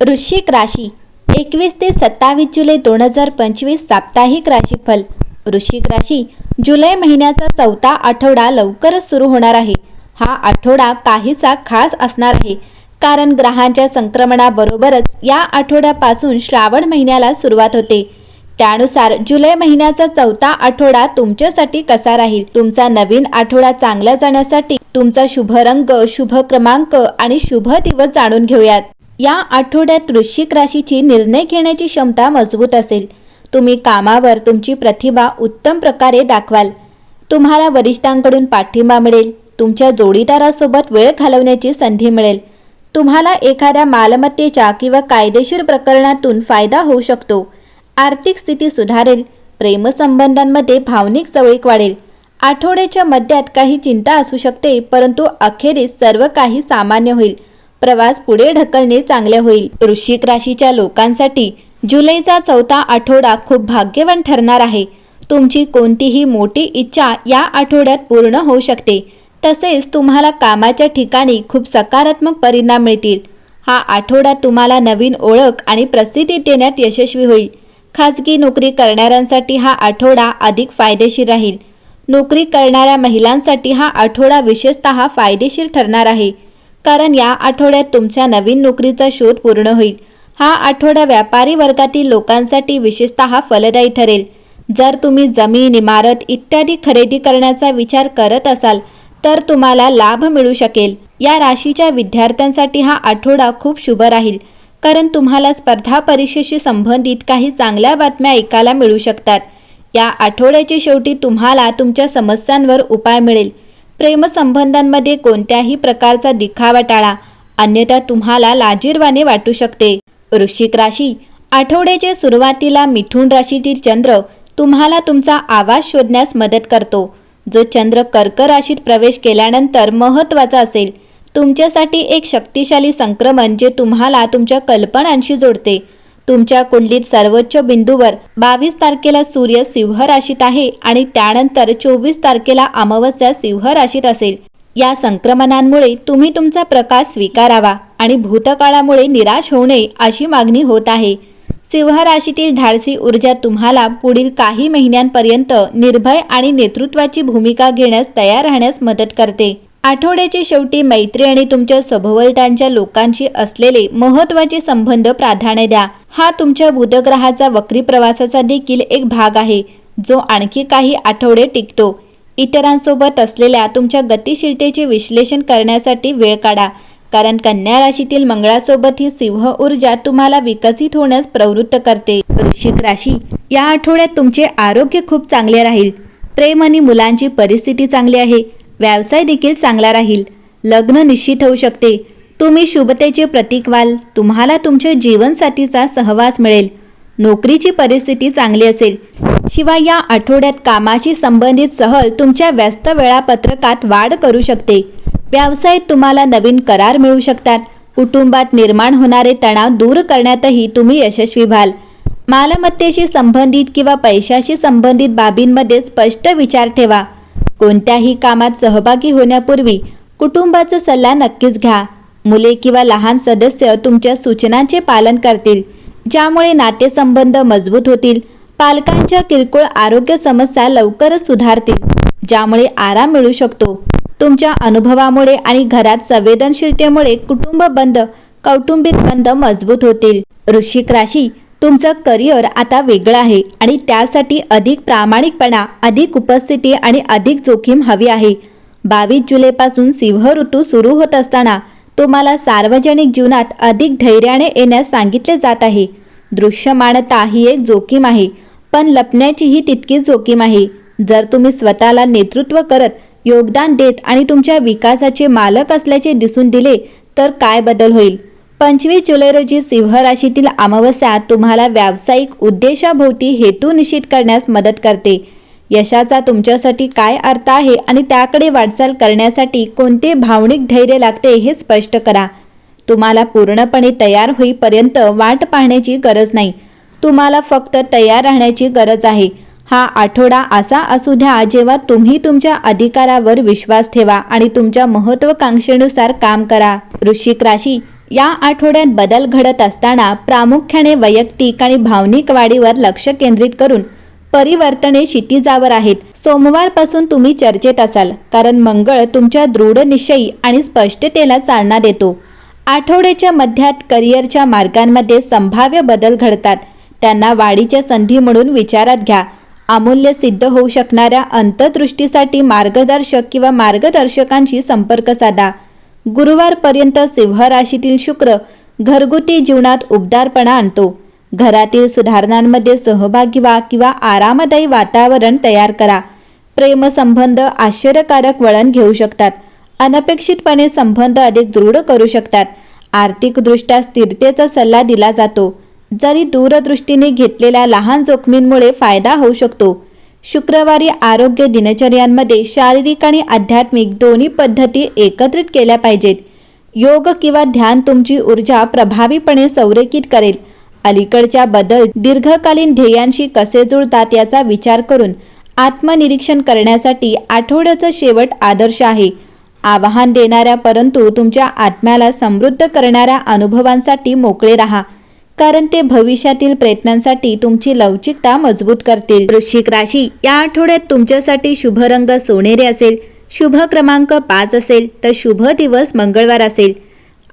वृश्चिक राशी एकवीस ते सत्तावीस जुलै दोन हजार पंचवीस साप्ताहिक राशीफल. वृश्चिक राशी जुलै महिन्याचा चौथा आठवडा लवकरच सुरू होणार आहे. हा आठवडा काहीसा खास असणार आहे कारण ग्रहांच्या संक्रमणाबरोबरच या आठवड्यापासून श्रावण महिन्याला सुरुवात होते. त्यानुसार जुलै महिन्याचा चौथा आठवडा तुमच्यासाठी कसा राहील? तुमचा नवीन आठवडा चांगला जाण्यासाठी तुमचा शुभ रंग शुभ क्रमांक आणि शुभ दिवस जाणून घेऊयात. या आठवड्यात वृश्चिक राशीची निर्णय घेण्याची क्षमता मजबूत असेल. तुम्ही कामावर तुमची प्रतिभा उत्तम प्रकारे दाखवाल. तुम्हाला वरिष्ठांकडून पाठिंबा मिळेल. तुमच्या जोडीदारासोबत वेळ घालवण्याची संधी मिळेल. तुम्हाला एखाद्या मालमत्तेच्या किंवा कायदेशीर प्रकरणातून फायदा होऊ शकतो. आर्थिक स्थिती सुधारेल. प्रेमसंबंधांमध्ये भावनिक जवळीक वाढेल. आठवड्याच्या मध्यात काही चिंता असू शकते परंतु अखेरीस सर्व काही सामान्य होईल. प्रवास पुढे ढकलणे चांगले होईल. वृश्चिक राशीच्या लोकांसाठी जुलैचा चौथा आठवडा खूप भाग्यवान ठरणार आहे. तुमची कोणतीही मोठी इच्छा या आठवड्यात पूर्ण होऊ शकते. तसेच तुम्हाला कामाच्या ठिकाणी खूप सकारात्मक परिणाम मिळतील. हा आठवडा तुम्हाला नवीन ओळख आणि प्रसिद्धी देण्यात यशस्वी होईल. खाजगी नोकरी करणाऱ्यांसाठी हा आठवडा अधिक फायदेशीर राहील. नोकरी करणाऱ्या महिलांसाठी हा आठवडा विशेषतः फायदेशीर ठरणार आहे. कारण या आठवड्यात तुमच्या नवीन नोकरीचा शोध पूर्ण होईल. हा आठवडा व्यापारी वर्गातील लोकांसाठी विशेषतः फलदायी ठरेल. जर तुम्ही जमीन इमारत इत्यादी खरेदी करण्याचा विचार करत असाल तर तुम्हाला लाभ मिळू शकेल. या राशीच्या विद्यार्थ्यांसाठी हा आठवडा खूप शुभ राहील कारण तुम्हाला स्पर्धा परीक्षेशी संबंधित काही चांगल्या बातम्या ऐकायला मिळू शकतात. या आठवड्याच्या शेवटी तुम्हाला तुमच्या समस्यांवर उपाय मिळेल. प्रेमसंबंधांमध्ये कोणत्याही प्रकारचा दिखावा टाळा अन्यथा तुम्हाला लाजीरवाने वाटू शकते. वृश्चिक राशी आठवड्याच्या सुरुवातीला मिथुन राशीतील चंद्र तुम्हाला तुमचा आवाज शोधण्यास मदत करतो. जो चंद्र कर्क राशीत प्रवेश केल्यानंतर महत्त्वाचा असेल. तुमच्यासाठी एक शक्तिशाली संक्रमण जे तुम्हाला तुमच्या कल्पनांशी जोडते. तुमच्या कुंडलीत सर्वोच्च बिंदूवर बावीस तारखेला सूर्य सिंह राशीत आहे आणि त्यानंतर चोवीस तारखेला अमावस्या सिंह राशीत असेल. या संक्रमणांमुळे तुम्ही तुमचा प्रकाश स्वीकारावा आणि भूतकाळामुळे निराश होऊ नये अशी मागणी होत आहे. सिंह राशीतील धाडसी ऊर्जा तुम्हाला पुढील काही महिन्यांपर्यंत निर्भय आणि नेतृत्वाची भूमिका घेण्यास तयार राहण्यास मदत करते. आठवड्याच्या शेवटी मैत्री आणि तुमच्या सभोवलतांच्या लोकांशी असलेले महत्त्वाचे संबंध प्राधान्य द्या. हा तुमच्या बुधग्रहाचा वक्री प्रवासाचा देखील एक भाग आहे जो आणखी काही आठवडे टिकतो. इतरांसोबत असलेल्या तुमच्या गतिशीलतेचे विश्लेषण करण्यासाठी वेळ काढा कारण कन्या राशीतील मंगळासोबत ही सिंह ऊर्जा तुम्हाला विकसित होण्यास प्रवृत्त करते. वृश्चिक राशी या आठवड्यात तुमचे आरोग्य खूप चांगले राहील. प्रेम आणि मुलांची परिस्थिती चांगली आहे. व्यवसाय देखील चांगला राहील. लग्न निश्चित होऊ शकते. तुम्ही शुभतेचे प्रतीक व्हाल. तुम्हाला तुमच्या जीवनसाथीचा सहवास मिळेल. नोकरीची परिस्थिती चांगली असेल. शिवाय या आठवड्यात कामाशी संबंधित सहल तुमच्या व्यस्त वेळापत्रकात वाढ करू शकते. व्यवसायात तुम्हाला नवीन करार मिळू शकतात. कुटुंबात निर्माण होणारे तणाव दूर करण्यातही तुम्ही यशस्वी व्हाल. मालमत्तेशी संबंधित किंवा पैशाशी संबंधित बाबींमध्ये स्पष्ट विचार ठेवा. कोणत्याही कामात सहभागी होण्यापूर्वी कुटुंबाचा सल्ला नक्कीच घ्या. मुले किंवा लहान सदस्य तुमच्या सूचनांचे पालन करतील ज्यामुळे नातेसंबंध मजबूत होतील पालकांच्या किरकोळ आरोग्य समस्या लवकरच सुधारतील ज्यामुळे आराम मिळू शकतो. तुमच्या अनुभवामुळे आणि घरात संवेदनशीलतेमुळे कुटुंब बंद कौटुंबिक बंध मजबूत होतील. वृश्चिक राशी तुमचं करिअर आता वेगळं आहे आणि त्यासाठी अधिक प्रामाणिकपणा अधिक उपस्थिती आणि अधिक जोखीम हवी आहे. बावीस जुलैपासून सिंह ऋतू सुरू होत असताना तुम्हाला सार्वजनिक जीवनात अधिक धैर्याने येण्यास सांगितले जात आहे. दृश्यमानता ही एक जोखीम आहे पण लपण्याचीही तितकीच जोखीम आहे. जर तुम्ही स्वतःला नेतृत्व करत योगदान देत आणि तुमच्या विकासाचे मालक असल्याचे दिसून दिले तर काय बदल होईल? पंचवीस जुलै रोजी सिंह राशीतील अमावस्या तुम्हाला व्यावसायिक उद्देशाभोवती हेतू निश्चित करण्यास मदत करते. यशाचा तुमच्यासाठी काय अर्थ आहे आणि त्याकडे वाटचाल करण्यासाठी कोणते भावनिक धैर्य लागते हे स्पष्ट करा. तुम्हाला पूर्णपणे तयार होईपर्यंत वाट पाहण्याची गरज नाही. तुम्हाला फक्त तयार राहण्याची गरज आहे. हा आठवडा असा असू द्या जेव्हा तुम्ही तुमच्या अधिकारावर विश्वास ठेवा आणि तुमच्या महत्वाकांक्षेनुसार काम करा. वृश्चिक राशी या आठवड्यात बदल घडत असताना प्रामुख्याने वैयक्तिक आणि भावनिक वाढीवर लक्ष केंद्रित करून परिवर्तने क्षितिजावर आहेत. सोमवारपासून तुम्ही चर्चेत असाल कारण मंगळ तुमच्या दृढ निश्चयी आणि स्पष्टतेला चालना देतो. आठवड्याच्या मध्यात करिअरच्या मार्गांमध्ये संभाव्य बदल घडतात. त्यांना वाढीच्या संधी म्हणून विचारात घ्या. अमूल्य सिद्ध होऊ शकणाऱ्या अंतर्दृष्टीसाठी मार्गदर्शक किंवा मार्गदर्शकांशी संपर्क साधा. गुरुवारपर्यंत सिंह राशीतील शुक्र घरगुती जीवनात उबदारपणा आणतो. घरातील सुधारणांमध्ये सहभागी व्हा किंवा आरामदायी वातावरण तयार करा. प्रेमसंबंध आश्चर्यकारक वळण घेऊ शकतात. अनपेक्षितपणे संबंध अधिक दृढ करू शकतात. आर्थिकदृष्ट्या स्थिरतेचा सल्ला दिला जातो. जरी दूरदृष्टीने घेतलेल्या लहान जोखमींमुळे फायदा होऊ शकतो. शुक्रवारी आरोग्य दिनचर्यांमध्ये शारीरिक आणि आध्यात्मिक दोन्ही पद्धती एकत्रित केल्या पाहिजेत. योग किंवा ध्यान तुमची ऊर्जा प्रभावीपणे संरेखित करेल. अलीकडच्या बदल दीर्घकालीन ध्येयांशी कसे जुळतात याचा विचार करून आत्मनिरीक्षण करण्यासाठी आठवड्याचा शेवट आदर्श आहे. आवाहन देणाऱ्या परंतु तुमच्या आत्म्याला समृद्ध करणाऱ्या अनुभवांसाठी मोकळे राहा कारण ते भविष्यातील प्रयत्नांसाठी तुमची लवचिकता मजबूत करतील. वृश्चिक राशी या आठवड्यात तुमच्यासाठी शुभ रंग सोनेरी असेल शुभ क्रमांक पाच असेल तर शुभ दिवस मंगळवार असेल.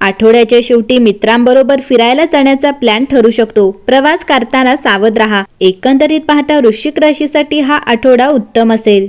आठवड्याच्या शेवटी मित्रांबरोबर फिरायला जाण्याचा प्लॅन ठरू शकतो. प्रवास करताना सावध राहा. एकंदरीत पाहता वृश्चिक राशीसाठी हा आठवडा उत्तम असेल.